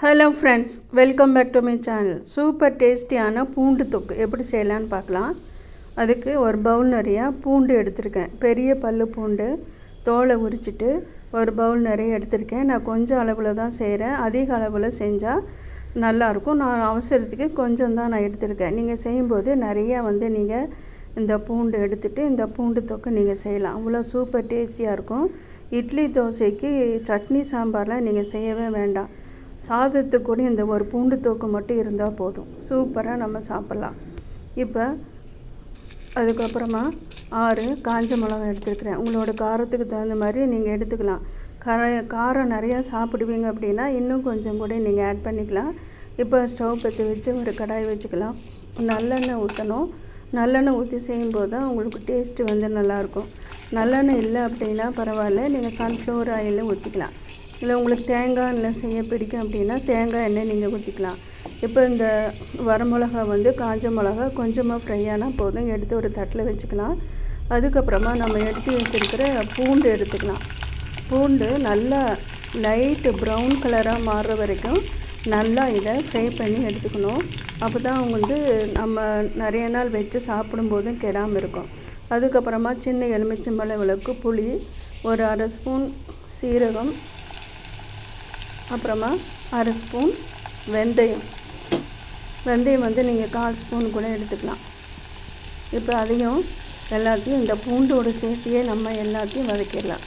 Hello friends welcome back to my channel super டேஸ்டியான பூண்டு தொக்கு. எப்படி செய்யலான்னு பார்க்கலாம். அதுக்கு ஒரு பவுல் நிறையா பூண்டு எடுத்திருக்கேன். பெரிய பல்லு பூண்டு தோலை உரிச்சிட்டு ஒரு பவுல் நிறைய எடுத்திருக்கேன். நான் கொஞ்சம் அளவில் தான் செய்கிறேன் அதிக அளவில் செஞ்சால் நல்லாயிருக்கும். நான் அவசரத்துக்கு கொஞ்சம் தான் நான் எடுத்திருக்கேன். நீங்கள் செய்யும்போது நிறையா வந்து நீங்கள் இந்த பூண்டு எடுத்துகிட்டு இந்த பூண்டு தொக்கு நீங்கள் செய்யலாம். அவ்வளோ சூப்பர் டேஸ்டியாக இருக்கும். இட்லி தோசைக்கு சட்னி சாம்பார்லாம் நீங்கள் செய்யவே வேண்டாம். சாதத்துக்கு கூட இந்த ஒரு பூண்டு தோக்கு மட்டும் இருந்தால் போதும். சூப்பராக நம்ம சாப்பிட்லாம். இப்போ அதுக்கப்புறமா ஆறு காஞ்ச மிளகாய் எடுத்துருக்குறேன் உங்களோட காரத்துக்கு தகுந்த மாதிரி நீங்கள் எடுத்துக்கலாம். கார காரம் நிறையா சாப்பிடுவீங்க அப்படின்னா இன்னும் கொஞ்சம் கூட நீங்கள் ஆட் பண்ணிக்கலாம். இப்போ ஸ்டவ் பற்றி வச்சு ஒரு கடாய் வச்சுக்கலாம். நல்லெண்ணெய் ஊற்றணும் நல்லெண்ணெய் ஊற்றி செய்யும்போது தான் உங்களுக்கு டேஸ்ட்டு வந்து நல்லாயிருக்கும் நல்லெண்ணெய் இல்லை அப்படின்னா பரவாயில்ல. நீங்கள் சன்ஃப்ளவர் ஆயிலும் ஊற்றிக்கலாம் இல்லை உங்களுக்கு தேங்காய் எண்ணெய் செய்ய பிடிக்கும் அப்படின்னா தேங்காய் எண்ணெய் நீங்கள் ஊற்றிக்கலாம். இப்போ இந்த வரமிளகா வந்து காஞ்ச மிளகா கொஞ்சமாக ஃப்ரை ஆனால் போதும். எடுத்து ஒரு தட்டில் வச்சுக்கலாம். அதுக்கப்புறமா நம்ம எடுத்து வச்சுருக்கிற பூண்டு எடுத்துக்கலாம். பூண்டு நல்லா லைட்டு ப்ரௌன் கலராக மாறுற வரைக்கும் நல்லா இதை ஃப்ரை பண்ணி எடுத்துக்கணும். அப்போ தான் வந்து நம்ம நிறைய நாள் வச்சு சாப்பிடும்போதும் கெடாமல் இருக்கும். அதுக்கப்புறமா சின்ன எலுமிச்சம்பழ விளக்கு புளி ஒரு அரை ஸ்பூன் சீரகம் அப்புறமா அரை ஸ்பூன் வெந்தயம். வெந்தயம் வந்து நீங்கள் கால் ஸ்பூன் கூட எடுத்துக்கலாம். இப்போ அதையும் எல்லாத்தையும் இந்த பூண்டோடு சேர்த்தியே நம்ம எல்லாத்தையும் வதக்கிடலாம்.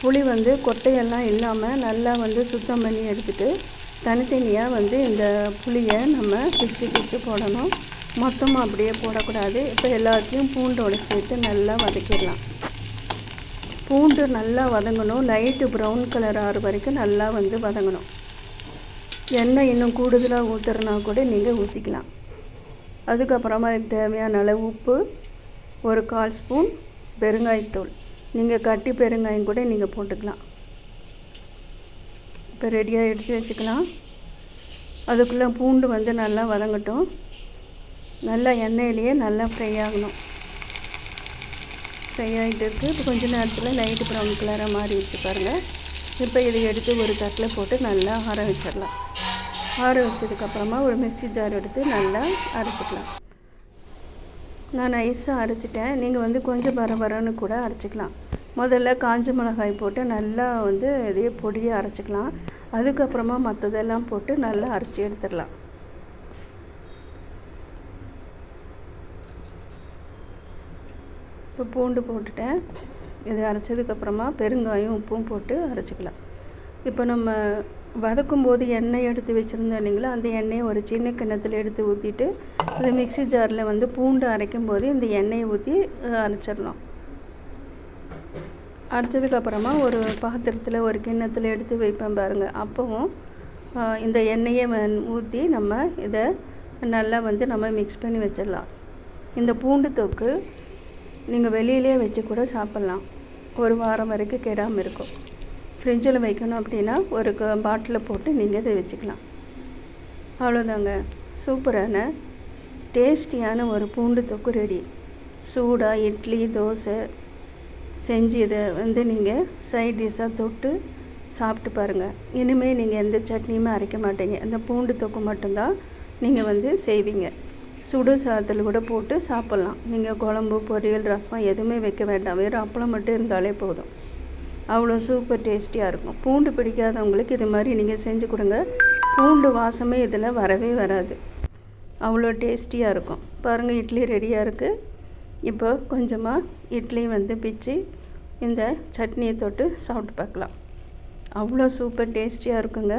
புளி வந்து கொட்டையெல்லாம் இல்லாமல் நல்லா வந்து சுத்தம் பண்ணி எடுத்துகிட்டு தனித்தனியாக வந்து இந்த புளியை நம்ம பிச்சு பிச்சு போடணும். மொத்தமாக அப்படியே போடக்கூடாது. இப்போ எல்லாத்தையும் பூண்டோடு சேர்த்து நல்லா வதக்கிடலாம். பூண்டு நல்லா வதங்கணும். லைட்டு ப்ரௌன் கலர் ஆகிற வரைக்கும் நல்லா வந்து வதங்கணும். எண்ணெய் இன்னும் கூடுதலாக ஊற்றுறனா கூட நீங்கள் ஊற்றிக்கலாம் அதுக்கப்புறமா அதுக்கு தேவையான அளவு உப்பு ஒரு கால் ஸ்பூன் பெருங்காயத்தூள் நீங்கள் கட்டி பெருங்காயம் கூட நீங்கள் போட்டுக்கலாம். இப்போ ரெடியாக எடுத்து வச்சுக்கலாம். அதுக்குள்ளே பூண்டு வந்து நல்லா வதங்கட்டும். நல்லா எண்ணெயிலேயே நல்லா ஃப்ரை ஆகணும். ஃப்ரை ஆகிட்டு இருக்குது இப்போ கொஞ்சம் நேரத்தில் லைட்டு ப்ரௌன் கலராக மாறி வச்சு பாருங்கள் இப்போ இதை எடுத்து ஒரு தட்டில் போட்டு நல்லா ஆற வச்சிடலாம். ஆற வச்சதுக்கப்புறமா ஒரு மிக்சி ஜார் எடுத்து நல்லா அரைச்சிக்கலாம். நான் நைஸாக அரைச்சிட்டேன். நீங்கள் வந்து கொஞ்சம் பரபரன்னு கூட அரைச்சிக்கலாம். முதல்ல காஞ்ச மிளகாய் போட்டு நல்லா வந்து இதையே பொடியை அரைச்சிக்கலாம். அதுக்கப்புறமா மற்றதெல்லாம் போட்டு நல்லா அரைச்சி எடுத்துடலாம். இப்போ பூண்டு போட்டுட்டேன். இதை அரைச்சதுக்கப்புறமா பெருங்காயம் உப்பும் போட்டு அரைச்சிக்கலாம். இப்போ நம்ம வதக்கும் போது எண்ணெய் எடுத்து வச்சுருந்தோம் இல்லைங்களா? அந்த எண்ணெயை ஒரு சின்ன கிண்ணத்தில் எடுத்து ஊற்றிட்டு இந்த மிக்சி ஜாரில் வந்து பூண்டு அரைக்கும் போது இந்த எண்ணெயை ஊற்றி அரைச்சிடலாம் அரைச்சதுக்கப்புறமா ஒரு பாத்திரத்தில் ஒரு கிண்ணத்தில் எடுத்து வைப்பேன் பாருங்கள் அப்போவும் இந்த எண்ணெயை ஊற்றி நம்ம இதை நல்லா வந்து நம்ம மிக்ஸ் பண்ணி வச்சிடலாம். இந்த பூண்டு தொக்கு நீங்கள் வெளியிலே வச்சு கூட சாப்பிட்லாம். ஒரு வாரம் வரைக்கும் கெடாமல் இருக்கும். ஃப்ரிட்ஜில் வைக்கணும் அப்படின்னா ஒரு பாட்டிலில் போட்டு நீங்கள் இதை வச்சுக்கலாம். அவ்வளோதாங்க சூப்பரான டேஸ்டியான ஒரு பூண்டு தொக்கு ரெடி. சூடாக இட்லி தோசை செஞ்சு இதை வந்து நீங்கள் சைட் டிஷ்ஷாக தொட்டு சாப்பிட்டு பாருங்கள் இனிமேல் நீங்கள் எந்த சட்னியுமே அரைக்க மாட்டீங்க. அந்த பூண்டு தொக்கு மட்டும்தான் நீங்கள் வந்து செய்வீங்க. சுடு சாதத்தில் கூட போட்டு சாப்பிட்லாம். நீங்கள் குழம்பு பொரியல் ரசம் எதுவுமே வைக்க வேண்டாம். வெறும் அப்பளம் மட்டும் இருந்தாலே போதும். அவ்வளோ சூப்பர் டேஸ்டியாக இருக்கும். பூண்டு பிடிக்காதவங்களுக்கு இது மாதிரி நீங்கள் செஞ்சு கொடுங்க. பூண்டு வாசமே இதில் வரவே வராது. அவ்வளோ டேஸ்டியாக இருக்கும். பாருங்கள் இட்லி ரெடியாக இருக்குது இப்போ கொஞ்சமாக இட்லி வந்து பிச்சு இந்த சட்னியை தொட்டு சாப்பிட்டு பார்க்கலாம். அவ்வளோ சூப்பர் டேஸ்டியாக இருக்குங்க.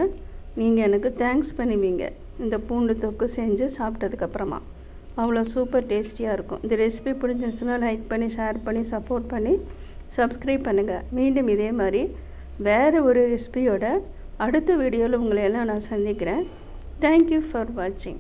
நீங்கள் எனக்கு தேங்க்ஸ் பண்ணுவீங்க. இந்த பூண்டு தொக்கு செஞ்சு சாப்பிட்டதுக்கப்புறமா. அவ்வளோ சூப்பர் டேஸ்டியாக இருக்கும். இந்த ரெசிபி பிடிச்சிருச்சுன்னா லைக் பண்ணி ஷேர் பண்ணி சப்போர்ட் பண்ணி சப்ஸ்கிரைப் பண்ணுங்கள் மீண்டும் இதே மாதிரி வேறு ஒரு ரெசிபியோட அடுத்த வீடியோவில் உங்களை எல்லாம் நான் சந்திக்கிறேன். தேங்க்யூ ஃபார் வாட்சிங்